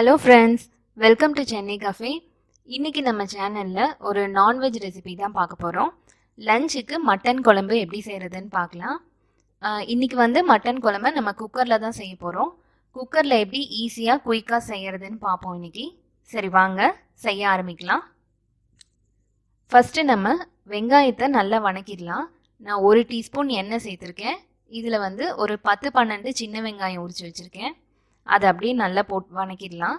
Hello friends welcome to Chennai cafe இன்னைக்கு நம்ம சேனலில் ஒரு நான்வெஜ் ரெசிபி தான் பார்க்க போகிறோம் லஞ்சுக்கு மட்டன் குழம்பு எப்படி செய்கிறதுன்னு பார்க்கலாம். இன்றைக்கி வந்து மட்டன் குழம்பு நம்ம குக்கரில் தான் செய்ய போகிறோம் குக்கரில் எப்படி ஈஸியாக குயிக்காக செய்கிறதுன்னு பார்ப்போம் இன்னைக்கு. சரி வாங்க. செய்ய ஆரம்பிக்கலாம். ஃபஸ்ட்டு நம்ம வெங்காயத்தை நல்லா வணக்கிடலாம். நான் ஒரு டீஸ்பூன் எண்ணெய் சேர்த்துருக்கேன். இதில் வந்து ஒரு பத்து பன்னெண்டு சின்ன வெங்காயம் உரிச்சு வச்சுருக்கேன். அதை அப்படியே நல்லா போட் வணக்கிடலாம்.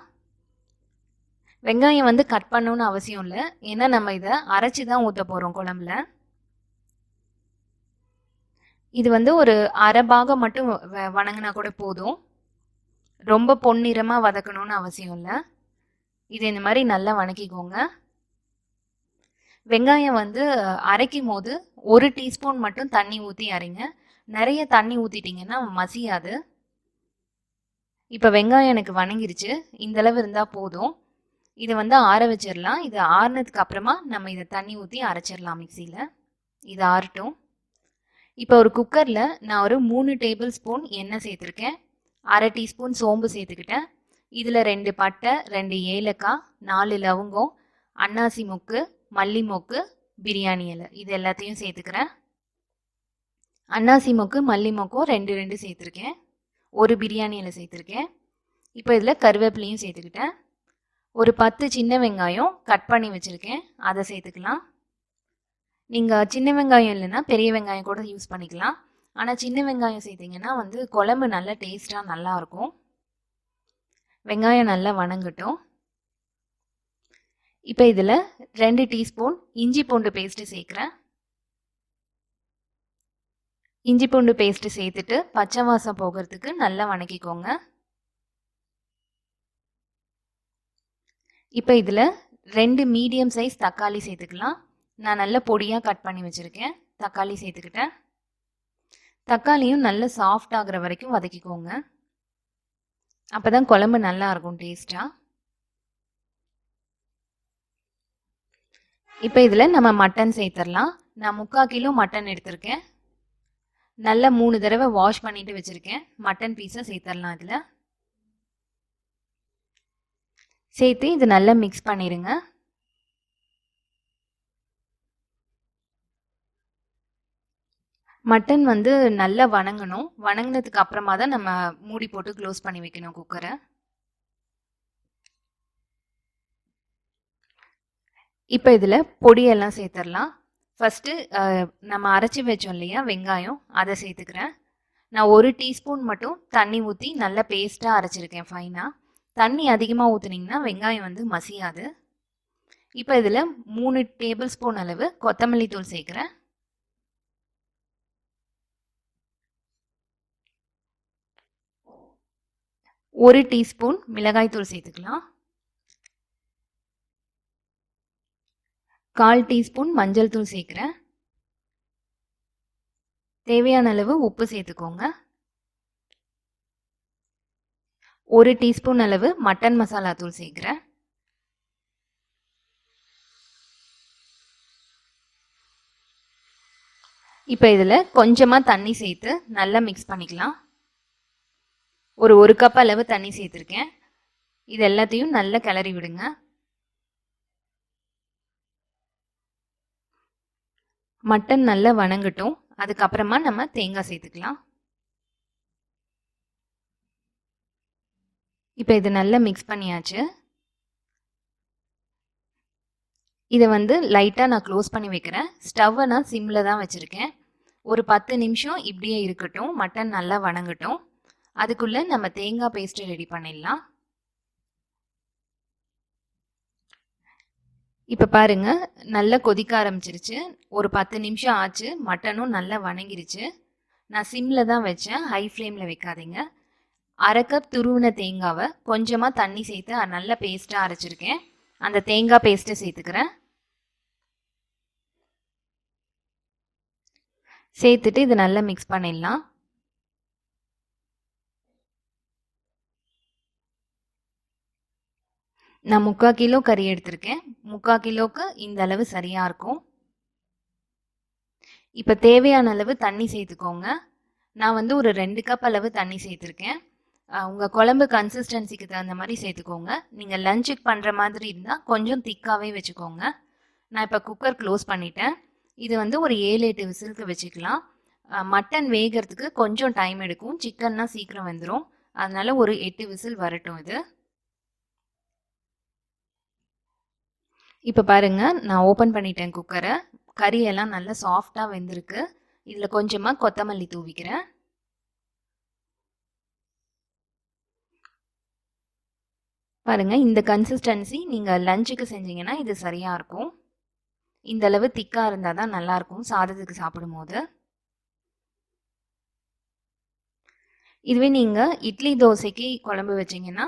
வெங்காயம் வந்து கட் பண்ணணும்னு அவசியம் இல்லை. ஏன்னா நம்ம இதை அரைச்சி தான் ஊற்ற போகிறோம் குழம்புல. இது வந்து ஒரு அரை பாகம் மட்டும் வ- வணங்கினா கூட போதும். ரொம்ப பொன்னிறமாக வதக்கணும்னு அவசியம் இல்லை. இது இந்த மாதிரி நல்லா வணக்கிக்கோங்க. வெங்காயம் வந்து அரைக்கும் போது ஒரு டீஸ்பூன் மட்டும் தண்ணி ஊற்றி அரைங்க. நிறைய தண்ணி ஊற்றிட்டிங்கன்னா மசியாது. இப்போ வெங்காயம் எனக்கு வணங்கிருச்சு. இந்த அளவு இருந்தால் போதும். இதை வந்து ஆற வச்சிடலாம் இது ஆறுனதுக்கு அப்புறமா நம்ம இதை தண்ணி ஊற்றி அரைச்சிடலாம் மிக்சியில். இது ஆறட்டும். இப்போ ஒரு குக்கரில் நான் ஒரு மூணு டேபிள் ஸ்பூன் எண்ணெய் சேர்த்துருக்கேன். அரை டீஸ்பூன் சோம்பு சேர்த்துக்கிட்டேன். இதில் ரெண்டு பட்டை ரெண்டு ஏலக்காய் நாலு லவங்கம் அன்னாசி மொக்கு மல்லி மொக்கு பிரியாணி இலை. இது எல்லாத்தையும் சேர்த்துக்கிறேன். அன்னாசி மொக்கு மல்லி மொக்கும் ரெண்டு ரெண்டு சேர்த்துருக்கேன். ஒரு பிரியாணி இலை சேர்த்துருக்கேன். இப்போ இதில் கருவேப்பிலையும் சேர்த்துக்கிட்டேன். ஒரு பத்து சின்ன வெங்காயம் கட் பண்ணி வச்சுருக்கேன். அதை சேர்த்துக்கலாம். நீங்கள் சின்ன வெங்காயம் இல்லைன்னா பெரிய வெங்காயம் கூட யூஸ் பண்ணிக்கலாம். ஆனால் சின்ன வெங்காயம் சேர்த்திங்கன்னா வந்து குழம்பு நல்லா டேஸ்ட்டாக நல்லாயிருக்கும் வெங்காயம் நல்லா வணங்கட்டும். இப்போ இதில் ரெண்டு டீஸ்பூன் இஞ்சி பூண்டு பேஸ்ட்டு சேர்க்குறேன். இஞ்சி பூண்டு பேஸ்ட்டு சேர்த்துட்டு பச்சை வாசம் போகிறதுக்கு நல்லா வணக்கிக்கோங்க. இப்போ இதில் ரெண்டு மீடியம் சைஸ் தக்காளி சேர்த்துக்கலாம். நான் நல்ல பொடியாக கட் பண்ணி வச்சுருக்கேன். தக்காளி சேர்த்துக்கிட்டேன். தக்காளியும் நல்ல சாஃப்ட் ஆகிற வரைக்கும் வதக்கிக்கோங்க. அப்போ தான் குழம்பு நல்லா இருக்கும் டேஸ்ட்டாக இப்போ இதில் நம்ம மட்டன் சேர்த்துடலாம். நான் முக்கால் கிலோ மட்டன் எடுத்திருக்கேன். நல்லா மூணு தடவை வாஷ் பண்ணிட்டு வச்சுருக்கேன். மட்டன் பீஸை சேர்த்துடலாம் இதில் சேர்த்து இது நல்லா மிக்ஸ் பண்ணிடுங்க மட்டன் வந்து நல்லா வணங்கணும். வணங்கினதுக்கு அப்புறமா தான் நம்ம மூடி போட்டு க்ளோஸ் பண்ணி வைக்கணும் குக்கரை இப்போ இதில் பொடியெல்லாம் சேர்த்துடலாம். ஃபஸ்ட்டு uh, நம்ம அரைச்சி வச்சோம் இல்லையா வெங்காயம் அதை சேர்த்துக்கிறேன். நான் ஒரு டீஸ்பூன் மட்டும் தண்ணி ஊற்றி நல்லா பேஸ்ட்டாக அரைச்சிருக்கேன் ஃபைனாக தண்ணி அதிகமாக ஊற்றுனீங்கன்னா வெங்காயம் வந்து மசியாது. இப்போ இதில் மூணு டேபிள் ஸ்பூன் அளவு கொத்தமல்லி தூள் சேர்க்குறேன். ஒரு டீஸ்பூன் மிளகாய் தூள் சேர்த்துக்கலாம். கால் டீஸ்பூன் மஞ்சள் தூள் சேர்க்குறேன். தேவையான அளவு உப்பு சேர்த்துக்கோங்க. ஒரு டீஸ்பூன் அளவு மட்டன் மசாலா தூள் சேர்க்குறேன். இப்போ இதில் கொஞ்சமாக தண்ணி சேர்த்து நல்லா மிக்ஸ் பண்ணிக்கலாம். ஒரு ஒரு கப் அளவு தண்ணி சேர்த்துருக்கேன். இது எல்லாத்தையும் நல்லா கிளறி விடுங்க. மட்டன் நல்லா வணங்கட்டும். அதுக்கப்புறமா நம்ம தேங்காய் சேர்த்துக்கலாம். இப்போ இது நல்லா மிக்ஸ் பண்ணியாச்சு. இதை வந்து லைட்டாக நான் க்ளோஸ் பண்ணி வைக்கிறேன். ஸ்டவ்வை நான் சிம்மில் தான் வச்சுருக்கேன். ஒரு பத்து நிமிஷம் இப்படியே இருக்கட்டும். மட்டன் நல்லா வணங்கட்டும். அதுக்குள்ளே நம்ம தேங்காய் பேஸ்ட்டு ரெடி பண்ணிடலாம். இப்போ பாருங்க நல்லா கொதிக்க ஆரம்பிச்சிருச்சு. ஒரு பத்து நிமிஷம் ஆச்சு. மட்டனும் நல்லா வணங்கிருச்சு. நான் சிம்மில் தான் வச்சேன். ஹை ஃப்ளேமில் வைக்காதீங்க. அரை கப் துருவின தேங்காவை கொஞ்சமாக தண்ணி சேர்த்து நல்ல நல்லா பேஸ்ட்டாக அரைச்சிருக்கேன். அந்த தேங்காய் பேஸ்ட்டை சேர்த்துக்கிறேன். சேர்த்துட்டு இது நல்லா மிக்ஸ் பண்ணிடலாம். நான் முக்கால் கிலோ கறி எடுத்திருக்கேன். முக்கால் கிலோவுக்கு இந்த அளவு சரியாக இருக்கும். இப்போ தேவையான அளவு தண்ணி சேர்த்துக்கோங்க. நான் வந்து ஒரு ரெண்டு கப் அளவு தண்ணி சேர்த்துருக்கேன். உங்கள் குழம்பு கன்சிஸ்டன்சிக்கு தகுந்த மாதிரி சேர்த்துக்கோங்க. நீங்கள் லஞ்சுக்கு பண்ணுற மாதிரி இருந்தால் கொஞ்சம் திக்காகவே வச்சுக்கோங்க. நான் இப்போ குக்கர் க்ளோஸ் பண்ணிட்டேன். இது வந்து ஒரு ஏழு எட்டு விசிலுக்கு வச்சுக்கலாம். மட்டன் வேகிறதுக்கு கொஞ்சம் டைம் எடுக்கும். சிக்கன்னா சீக்கிரம் வந்துடும் அதனால ஒரு எட்டு விசில் வரட்டும் இது. இப்போ பாருங்க நான் ஓப்பன் பண்ணிட்டேன் குக்கரை கறியெல்லாம் நல்லா சாஃப்டாக வெந்திருக்கு. இதில் கொஞ்சமாக கொத்தமல்லி தூவிக்கிறேன். பாருங்கள் இந்த கன்சிஸ்டன்சி நீங்கள் லஞ்சுக்கு செஞ்சீங்கன்னா இது சரியாக இருக்கும். இந்த அளவு திக்காக இருந்தால் தான் நல்லாயிருக்கும் சாதத்துக்கு சாப்பிடும்போது. இதுவே நீங்கள் இட்லி தோசைக்கு குழம்பு வச்சிங்கன்னா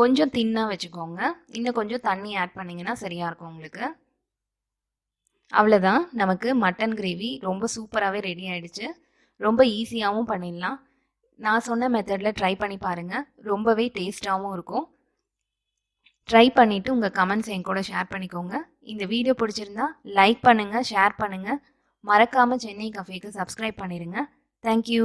கொஞ்சம் தின்னாக வச்சுக்கோங்க. இன்னும் கொஞ்சம் தண்ணி ஆட் பண்ணிங்கன்னா சரியாக இருக்கும் உங்களுக்கு. அவ்வளோதான் நமக்கு மட்டன் கிரேவி ரொம்ப சூப்பராகவே ரெடி ஆகிடுச்சு ரொம்ப ஈஸியாகவும் பண்ணிடலாம். நான் சொன்ன மெத்தடில் ட்ரை பண்ணி பாருங்கள் ரொம்பவே டேஸ்ட்டாகவும் இருக்கும். ட்ரை பண்ணிவிட்டு உங்கள் கமெண்ட்ஸ் என் கூட ஷேர் பண்ணிக்கோங்க. இந்த வீடியோ பிடிச்சிருந்தா லைக் பண்ணுங்கள் ஷேர் பண்ணுங்கள் மறக்காமல் சென்னை கஃபேக்கு சப்ஸ்கிரைப் பண்ணிடுங்க தேங்க்யூ